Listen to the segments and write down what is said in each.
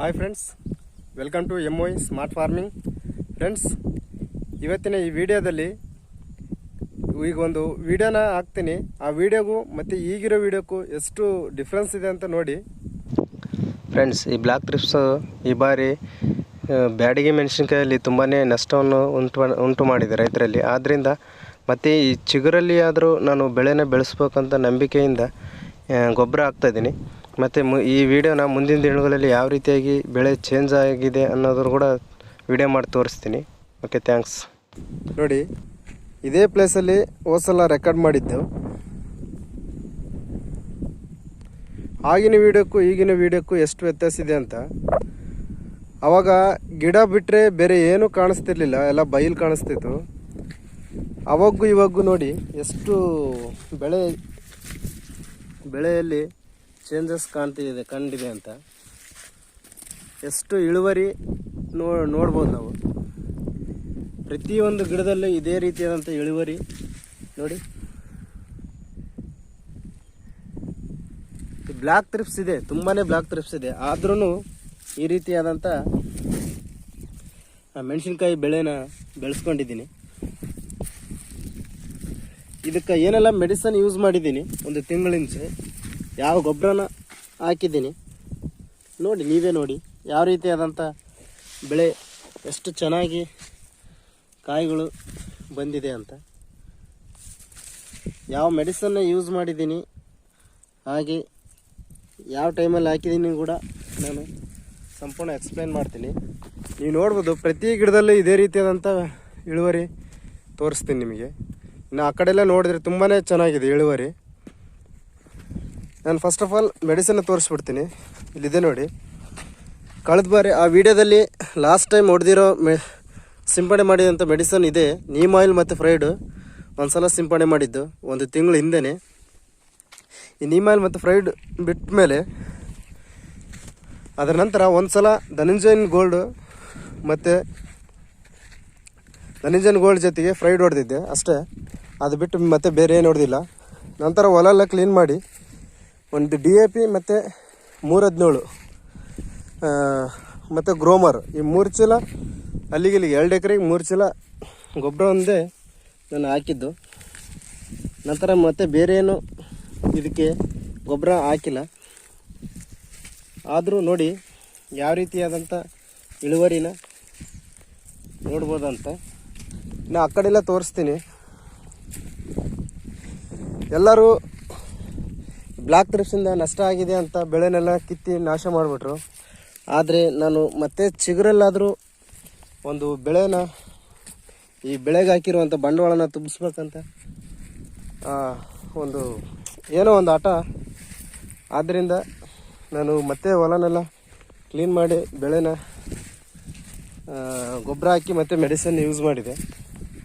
Hi friends welcome to ಎಂ ಒಯ್ smart farming friends ಇವತ್ತಿನ ಈ ವಿಡಿಯೋದಲ್ಲಿ ಈಗ ಒಂದು ವಿಡಿಯೋನ ಹಾಕ್ತೀನಿ. ಆ ವಿಡಿಯೋಗೂ ಮತ್ತು ಈಗಿರೋ ವಿಡಿಯೋಕ್ಕೂ ಎಷ್ಟು ಡಿಫ್ರೆನ್ಸ್ ಇದೆ ಅಂತ ನೋಡಿ. ಫ್ರೆಂಡ್ಸ್ ಈ ಬ್ಲ್ಯಾಕ್ ಟ್ರಿಪ್ಸ್ ಈ ಬಾರಿ ಬ್ಯಾಡಿಗೆ ಮೆಣಸಿನ್ಕಾಯಲ್ಲಿ ತುಂಬಾ ನಷ್ಟವನ್ನು ಉಂಟು ಉಂಟು ಮಾಡಿದೆ ರೈತರಲ್ಲಿ. ಆದ್ದರಿಂದ ಮತ್ತು ಈ ಚಿಗುರಲ್ಲಿ ಆದರೂ ನಾನು ಬೆಳೆನ ಬೆಳೆಸ್ಬೇಕಂತ ನಂಬಿಕೆಯಿಂದ ಗೊಬ್ಬರ ಹಾಕ್ತಾಯಿದ್ದೀನಿ ಮತ್ತು ಮು ಈ ವಿಡಿಯೋನ ಮುಂದಿನ ದಿನಗಳಲ್ಲಿ ಯಾವ ರೀತಿಯಾಗಿ ಬೆಳೆ ಚೇಂಜ್ ಆಗಿದೆ ಅನ್ನೋದ್ರ ಕೂಡ ವಿಡಿಯೋ ಮಾಡಿ ತೋರಿಸ್ತೀನಿ. ಓಕೆ ಥ್ಯಾಂಕ್ಸ್ ನೋಡಿ, ಇದೇ ಪ್ಲೇಸಲ್ಲಿ ಹೋದ್ಸಲ ರೆಕಾರ್ಡ್ ಮಾಡಿದ್ದು. ಆಗಿನ ವಿಡಿಯೋಕ್ಕೂ ಈಗಿನ ವಿಡಿಯೋಕ್ಕೂ ಎಷ್ಟು ವ್ಯತ್ಯಾಸ ಇದೆ ಅಂತ. ಆವಾಗ ಗಿಡ ಬಿಟ್ಟರೆ ಬೇರೆ ಏನೂ ಕಾಣಿಸ್ತಿರ್ಲಿಲ್ಲ, ಎಲ್ಲ ಬಯಲು ಕಾಣಿಸ್ತಿತ್ತು. ಅವಾಗೂ ಇವಾಗೂ ನೋಡಿ, ಎಷ್ಟು ಬೆಳೆ ಬೆಳೆಯಲ್ಲಿ ಚೇಂಜಸ್ ಕಾಣ್ತಿದೆ ಕಂಡಿದೆ ಅಂತ. ಎಷ್ಟು ಇಳುವರಿ ನೋ, ನೋಡ್ಬೋದು ನಾವು. ಪ್ರತಿಯೊಂದು ಗಿಡದಲ್ಲೂ ಇದೇ ರೀತಿಯಾದಂಥ ಇಳುವರಿ ನೋಡಿ. ಬ್ಲ್ಯಾಕ್ ತ್ರಿಪ್ಸ್ ಇದೆ ತುಂಬಾ ಬ್ಲ್ಯಾಕ್ ತ್ರಿಪ್ಸ್ ಇದೆ. ಆದ್ರೂ ಈ ರೀತಿಯಾದಂಥ ಮೆಣಸಿನ್ಕಾಯಿ ಬೆಳೆನ ಬೆಳೆಸ್ಕೊಂಡಿದ್ದೀನಿ. ಇದಕ್ಕೆ ಏನೆಲ್ಲ ಮೆಡಿಸನ್ ಯೂಸ್ ಮಾಡಿದ್ದೀನಿ, ಒಂದು ತಿಂಗಳಿಂಚೆ ಯಾವ ಗೊಬ್ಬರನ ಹಾಕಿದ್ದೀನಿ. ನೋಡಿ, ನೀವೇ ನೋಡಿ, ಯಾವ ರೀತಿಯಾದಂಥ ಬೆಳೆ, ಎಷ್ಟು ಚೆನ್ನಾಗಿ ಕಾಯಿಗಳು ಬಂದಿದೆ ಅಂತ. ಯಾವ ಮೆಡಿಸನ್ನ ಯೂಸ್ ಮಾಡಿದ್ದೀನಿ, ಹಾಗೆ ಯಾವ ಟೈಮಲ್ಲಿ ಹಾಕಿದ್ದೀನಿ ಕೂಡ ನಾನು ಸಂಪೂರ್ಣ ಎಕ್ಸ್ಪ್ಲೇನ್ ಮಾಡ್ತೀನಿ. ನೀವು ನೋಡ್ಬೋದು, ಪ್ರತಿ ಗಿಡದಲ್ಲೂ ಇದೇ ರೀತಿಯಾದಂಥ ಇಳುವರಿ ತೋರಿಸ್ತೀನಿ ನಿಮಗೆ. ಇನ್ನು ಆ ಕಡೆಯೆಲ್ಲ ನೋಡಿದ್ರೆ ತುಂಬಾ ಚೆನ್ನಾಗಿದೆ ಇಳುವರಿ. ನಾನು ಫಸ್ಟ್ ಆಫ್ ಆಲ್ ಮೆಡಿಸನ್ನ ತೋರಿಸ್ಬಿಡ್ತೀನಿ. ಇಲ್ಲಿದೆ ನೋಡಿ. ಕಳೆದ ಬಾರಿ ಆ ವಿಡಿಯೋದಲ್ಲಿ ಲಾಸ್ಟ್ ಟೈಮ್ ಹೊಡೆದಿರೋ ಮೆ, ಸಿಂಪಡಣೆ ಮಾಡಿದಂಥ ಮೆಡಿಸನ್ ಇದೆ. ನೀಮ್ ಆಯಿಲ್ ಮತ್ತು ಫ್ರೈಡು ಒಂದು ಸಲ ಸಿಂಪಡಣೆ ಮಾಡಿದ್ದು. ಒಂದು ತಿಂಗಳು ಹಿಂದೆನೇ. ಈ ನೀಮ್ ಆಯಿಲ್ ಮತ್ತು ಫ್ರೈಡ್ ಬಿಟ್ಟ ಮೇಲೆ ಅದರ ನಂತರ ಒಂದು ಸಲ ಧನಂಜಯನ್ ಗೋಲ್ಡು ಮತ್ತು ಧನಂಜಯನ್ ಗೋಲ್ಡ್ ಜೊತೆಗೆ ಫ್ರೈಡ್ ಹೊಡೆದಿದ್ದೆ. ಅಷ್ಟೇ. ಅದು ಬಿಟ್ಟು ಮತ್ತೆ ಬೇರೆ ಏನು ಹೊಡೆದಿಲ್ಲ. ನಂತರ ಹೊಲ ಕ್ಲೀನ್ ಮಾಡಿ. ಒಂದು ಡಿ ಎ ಪಿ ಮತ್ತು ಮೂರು ಹದಿನೇಳು ಮತ್ತು ಗ್ರೋಮರ್. ಈ ಮೂರು ಚೀಲ, ಅಲ್ಲಿಗೆ ಇಲ್ಲಿಗೆ ಎರಡು ಎಕರೆಗೆ ಮೂರು ಚೀಲ ಗೊಬ್ಬರ ಒಂದೇ ನಾನು ಹಾಕಿದ್ದು. ನಂತರ ಮತ್ತೆ ಬೇರೆ ಏನು ಇದಕ್ಕೆ ಗೊಬ್ಬರ ಹಾಕಿಲ್ಲ. ಆದರೂ ನೋಡಿ ಯಾವ ರೀತಿಯಾದಂಥ ಇಳುವರಿನ ನೋಡ್ಬೋದಂತ. ಇನ್ನು ಆ ಕಡೆಲ್ಲ ತೋರಿಸ್ತೀನಿ. ಎಲ್ಲರೂ ಬ್ಲ್ಯಾಕ್ ಥ್ರಿಪ್ಸಿಂದ ನಷ್ಟ ಆಗಿದೆ ಅಂತ ಬೆಳೆನೆಲ್ಲ ಕಿತ್ತಿ ನಾಶ ಮಾಡಿಬಿಟ್ರು. ಆದರೆ ನಾನು ಮತ್ತೆ ಚಿಗುರಲ್ಲಾದರೂ ಒಂದು ಬೆಳೆನ, ಈ ಬೆಳೆಗೆ ಹಾಕಿರುವಂಥ ಬಂಡವಾಳನ ತುಂಬಿಸ್ಬೇಕಂತ ಒಂದು, ಏನೋ ಒಂದು ಆಟ. ಆದ್ದರಿಂದ ನಾನು ಮತ್ತೆ ಹೊಲನೆಲ್ಲ ಕ್ಲೀನ್ ಮಾಡಿ ಬೆಳೆನ ಗೊಬ್ಬರ ಹಾಕಿ ಮತ್ತೆ ಮೆಡಿಸನ್ ಯೂಸ್ ಮಾಡಿದೆ.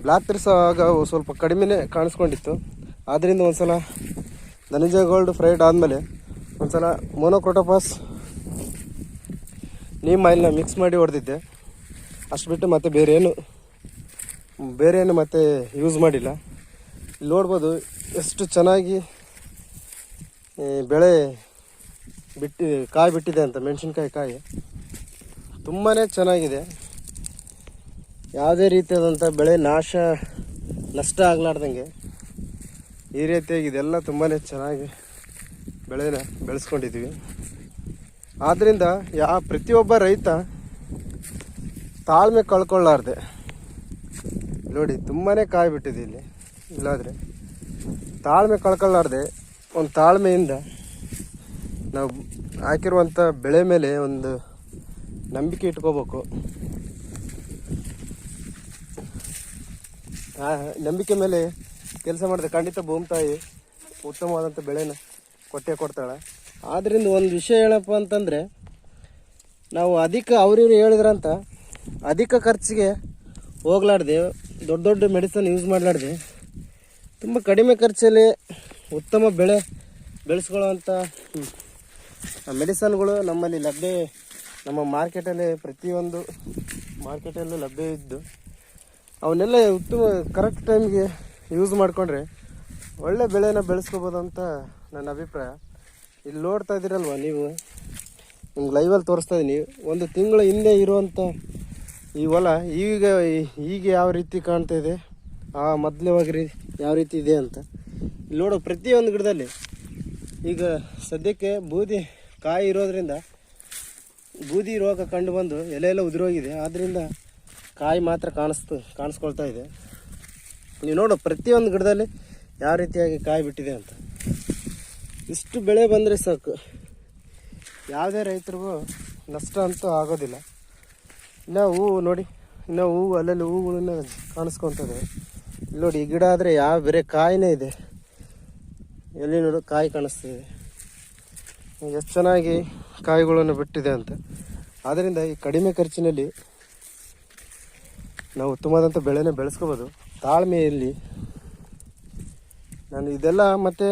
ಬ್ಲಾಕ್ ತರಿಸುವಾಗ ಸ್ವಲ್ಪ ಕಡಿಮೆನೇ ಕಾಣಿಸ್ಕೊಂಡಿತ್ತು. ಆದ್ದರಿಂದ ಒಂದು ಸಲ ಧನಂಜಯ ಗೋಲ್ಡ್ ಫ್ರೈಡ್ ಆದಮೇಲೆ ಒಂದು ಸಲ ಮೋನೋಕ್ರೋಟೋಪಾಸ್ ನೀಮ್ ಆಯಿಲ್ನ ಮಿಕ್ಸ್ ಮಾಡಿ ಹೊಡೆದಿದ್ದೆ. ಅಷ್ಟು ಬಿಟ್ಟು ಮತ್ತೆ ಬೇರೆ ಏನು ಬೇರೆ ಏನು ಮತ್ತೆ ಯೂಸ್ ಮಾಡಿಲ್ಲ. ಇಲ್ಲಿ ನೋಡ್ಬೋದು ಎಷ್ಟು ಚೆನ್ನಾಗಿ ಬೆಳೆ ಬಿಟ್ಟು, ಕಾಯಿ ಬಿಟ್ಟಿದೆ ಅಂತ, ಮೆಣಸಿನ್ಕಾಯಿ ಕಾಯಿ. ತುಂಬಾ ಚೆನ್ನಾಗಿದೆ. ಯಾವುದೇ ರೀತಿಯಾದಂಥ ಬೆಳೆ ನಾಶ, ನಷ್ಟ ಆಗಲಾರ್ದಂಗೆ ಈ ರೀತಿಯಾಗಿ ಇದೆಲ್ಲ ತುಂಬಾ ಚೆನ್ನಾಗಿ ಬೆಳೆನ ಬೆಳೆಸ್ಕೊಂಡಿದ್ದೀವಿ ಆದ್ದರಿಂದ ಯಾ ಪ್ರತಿಯೊಬ್ಬ ರೈತ ತಾಳ್ಮೆ ಕಳ್ಕೊಳ್ಳಾರ್ದೆ. ನೋಡಿ ತುಂಬಾ ಕಾಯ್ಬಿಟ್ಟಿದೆ ಇಲ್ಲಿ. ಇಲ್ಲಾದರೆ ತಾಳ್ಮೆ ಕಳ್ಕೊಳ್ಳಾರ್ದೆ. ಒಂದು ತಾಳ್ಮೆಯಿಂದ ನಾವು ಹಾಕಿರುವಂಥ ಬೆಳೆ ಮೇಲೆ ಒಂದು ನಂಬಿಕೆ ಇಟ್ಕೋಬೇಕು. ನಂಬಿಕೆ ಮೇಲೆ ಕೆಲಸ ಮಾಡಿದ್ರೆ ಖಂಡಿತ ಭೂಮಿ ತಾಯಿ ಉತ್ತಮವಾದಂಥ ಬೆಳೆನ ಕೊಟ್ಟೆ ಕೊಡ್ತಾಳೆ. ಆದ್ದರಿಂದ ಒಂದು ವಿಷಯ ಹೇಳಪ್ಪ ಅಂತಂದರೆ, ನಾವು ಅಧಿಕ ಅವ್ರಿವ್ರು ಹೇಳಿದ್ರಂತ, ಅಧಿಕ ಖರ್ಚಿಗೆ ಹೋಗ್ಲಾರ್ದೆ, ದೊಡ್ಡ ದೊಡ್ಡ ಮೆಡಿಸನ್ ಯೂಸ್ ಮಾಡಲಾರ್ದೆ, ತುಂಬ ಕಡಿಮೆ ಖರ್ಚಲ್ಲಿ ಉತ್ತಮ ಬೆಳೆ ಬೆಳೆಸ್ಕೊಳ್ಳೋವಂಥ ಮೆಡಿಸನ್ಗಳು ನಮ್ಮಲ್ಲಿ ಲಭ್ಯ, ನಮ್ಮ ಮಾರ್ಕೆಟಲ್ಲಿ ಪ್ರತಿಯೊಂದು ಮಾರ್ಕೆಟಲ್ಲೂ ಲಭ್ಯ ಇದ್ದು, ಅವನ್ನೆಲ್ಲ ಉತ್ತಮ ಕರೆಕ್ಟ್ ಟೈಮ್ಗೆ ಯೂಸ್ ಮಾಡಿಕೊಂಡ್ರೆ ಒಳ್ಳೆ ಬೆಳೆನ ಬೆಳೆಸ್ಕೋಬೋದು ಅಂತ ನನ್ನ ಅಭಿಪ್ರಾಯ. ಇಲ್ಲಿ ನೋಡ್ತಾ ಇದ್ದೀರಲ್ವ ನೀವು? ನಿಮ್ಗೆ ಲೈವಲ್ಲಿ ತೋರಿಸ್ತಾ ಇದ್ದೀನಿ ಒಂದು ತಿಂಗಳ ಹಿಂದೆ ಇರುವಂಥ ಈ ಹೊಲ ಈಗ ಈಗ ಯಾವ ರೀತಿ ಕಾಣ್ತಾ ಇದೆ? ಆ ಮೊದಲವಾಗಿ ಯಾವ ರೀತಿ ಇದೆ ಅಂತ. ಇಲ್ಲಿ ನೋಡೋ, ಪ್ರತಿಯೊಂದು ಗಿಡದಲ್ಲಿ ಈಗ ಸದ್ಯಕ್ಕೆ ಬೂದಿ ಕಾಯಿ ಇರೋದ್ರಿಂದ ಬೂದಿ ರೋಗ ಕಂಡು ಬಂದು ಎಲೆ ಎಲ್ಲ ಉದುರೋಗಿದೆ. ಆದ್ದರಿಂದ ಕಾಯಿ ಮಾತ್ರ ಕಾಣಿಸ್ತು, ಕಾಣಿಸ್ಕೊಳ್ತಾ ಇದೆ. ನೀವು ನೋಡು, ಪ್ರತಿಯೊಂದು ಗಿಡದಲ್ಲಿ ಯಾವ ರೀತಿಯಾಗಿ ಕಾಯಿ ಬಿಟ್ಟಿದೆ ಅಂತ. ಇಷ್ಟು ಬೆಳೆ ಬಂದರೆ ಸಾಕು. ಯಾವುದೇ ರೈತರಿಗೂ ನಷ್ಟ ಅಂತೂ ಆಗೋದಿಲ್ಲ. ಇನ್ನು ಹೂವು ನೋಡಿ, ಇನ್ನು ಹೂವು ಅಲ್ಲಲ್ಲಿ ಹೂವುಗಳನ್ನ ಕಾಣಿಸ್ಕೊತದೆ. ಇಲ್ಲಿ ನೋಡಿ, ಈ ಗಿಡ ಆದರೆ ಯಾವ, ಬೇರೆ ಕಾಯಿನೇ ಇದೆ. ಎಲ್ಲಿ ನೋಡು, ಕಾಯಿ ಕಾಣಿಸ್ತಿದೆ ಎಷ್ಟು ಚೆನ್ನಾಗಿ ಕಾಯಿಗಳನ್ನು ಬಿಟ್ಟಿದೆ ಅಂತ. ಆದ್ದರಿಂದ ಈ ಕಡಿಮೆ ಖರ್ಚಿನಲ್ಲಿ ನಾವು ಉತ್ತಮವಾದಂಥ ಬೆಳೆನ ಬೆಳೆಸ್ಕೋಬೋದು. ತಾಳ್ಮೆಯಲ್ಲಿ ನಾನು ಇದೆಲ್ಲ ಮತ್ತೆ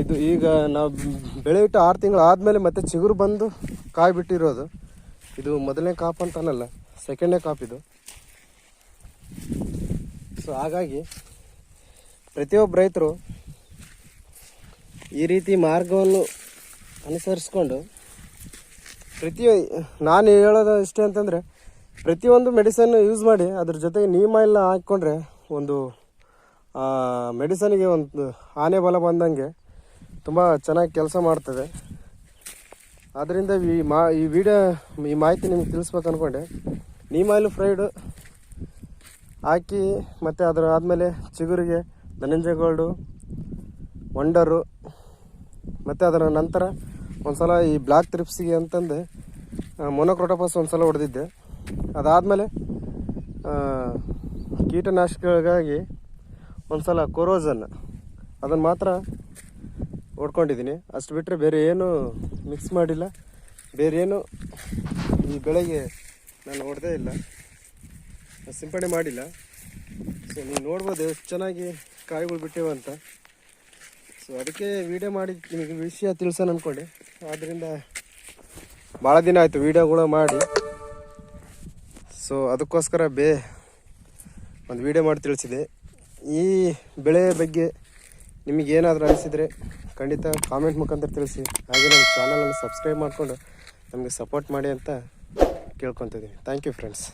ಇದು ಈಗ ನಾವು ಬೆಳೆ ಆರು ತಿಂಗಳು ಆದಮೇಲೆ ಮತ್ತೆ ಚಿಗುರು ಬಂದು ಕಾಯಿ ಬಿಟ್ಟಿರೋದು. ಇದು ಮೊದಲನೇ ಕಾಪ್ ಅಂತ ಅನ್ನಲ್ಲ ಸೆಕೆಂಡೇ ಇದು. ಸೊ ಹಾಗಾಗಿ ಪ್ರತಿಯೊಬ್ಬ ರೈತರು ಈ ರೀತಿ ಮಾರ್ಗವನ್ನು ಅನುಸರಿಸ್ಕೊಂಡು ಪ್ರತಿ ನಾನು ಹೇಳೋದು ಇಷ್ಟೇ ಅಂತಂದರೆ ಪ್ರತಿಯೊಂದು ಮೆಡಿಸನ್ ಯೂಸ್ ಮಾಡಿ, ಅದ್ರ ಜೊತೆಗೆ ನೀಮ ಎಲ್ಲ ಹಾಕ್ಕೊಂಡ್ರೆ ಒಂದು ಮೆಡಿಸನ್ಗೆ ಒಂದು ಆನೆ ಬಲ ಬಂದಂಗೆ ತುಂಬ ಚೆನ್ನಾಗಿ ಕೆಲಸ ಮಾಡ್ತದೆ. ಆದ್ದರಿಂದ ಈ ಮಾ, ಈ ವಿಡಿಯೋ ಈ ಮಾಹಿತಿ ನಿಮ್ಗೆ ತಿಳಿಸ್ಬೇಕು ಅಂದ್ಕೊಂಡೆ ನೀಮಾಯಿಲ್ ಫ್ರೈಡ್ ಹಾಕಿ, ಮತ್ತು ಅದರ ಆದಮೇಲೆ ಚಿಗುರಿಗೆ, ಧನಂಜಯ ಗೋಲ್ಡು ವಂಡರು ಮತ್ತು ಅದರ ನಂತರ ಒಂದು ಸಲ ಈ ಬ್ಲ್ಯಾಕ್ ತ್ರಿಪ್ಸಿಗೆ ಅಂತಂದು ಮೊನೊಕ್ರೋಟೋಪಸ್ ಒಂದು ಸಲ ಹೊಡೆದಿದ್ದೆ. ಅದಾದಮೇಲೆ ಕೀಟನಾಶಕಗಳಿಗಾಗಿ ಒಂದು ಸಲ ಕೊರೋಸನ್, ಅದನ್ನು ಮಾತ್ರ ಹೊಡ್ಕೊಂಡಿದ್ದೀನಿ. ಅಷ್ಟು ಬಿಟ್ಟರೆ ಬೇರೆ ಏನು ಮಿಕ್ಸ್ ಮಾಡಿಲ್ಲ. ಬೇರೆ ಏನು ಈ ಬೆಳೆಗೆ ನಾನು ಹೊಡೆದೇ ಇಲ್ಲ. ಸಿಂಪಡಣೆ ಮಾಡಿಲ್ಲ. ಸೊ ನೀವು ನೋಡ್ಬೋದು ಎಷ್ಟು ಚೆನ್ನಾಗಿ ಕಾಯಿಗಳು ಬಿಟ್ಟಿವೆ ಅಂತ. ಸೊ ಅದಕ್ಕೆ ವಿಡಿಯೋ ಮಾಡಿ ನಿಮಗೆ ವಿಷಯ ತಿಳಿಸೋಣ ಅಂದ್ಕೊಂಡೆ ಆದ್ದರಿಂದ ಭಾಳ ದಿನ ಆಯಿತು ವೀಡಿಯೋಗಳು ಮಾಡಿ. ಸೊ ಅದಕ್ಕೋಸ್ಕರ ಬೇ ಒಂದು ವಿಡಿಯೋ ಮಾಡಿ ತಿಳಿಸಿದೆ. ಈ ಬೆಳೆ ಬಗ್ಗೆ ನಿಮಗೆ ಏನಾದರೂ ಅನಿಸಿದರೆ ಖಂಡಿತ ಕಾಮೆಂಟ್ ಮುಖಾಂತರ ತಿಳಿಸಿ. ಹಾಗೆ ನಮ್ಮ ಚಾನಲನ್ನು ಸಬ್ಸ್ಕ್ರೈಬ್ ಮಾಡಿಕೊಂಡು ನಮಗೆ ಸಪೋರ್ಟ್ ಮಾಡಿ ಅಂತ ಕೇಳ್ಕೊತಿದ್ದೀನಿ. Thank you friends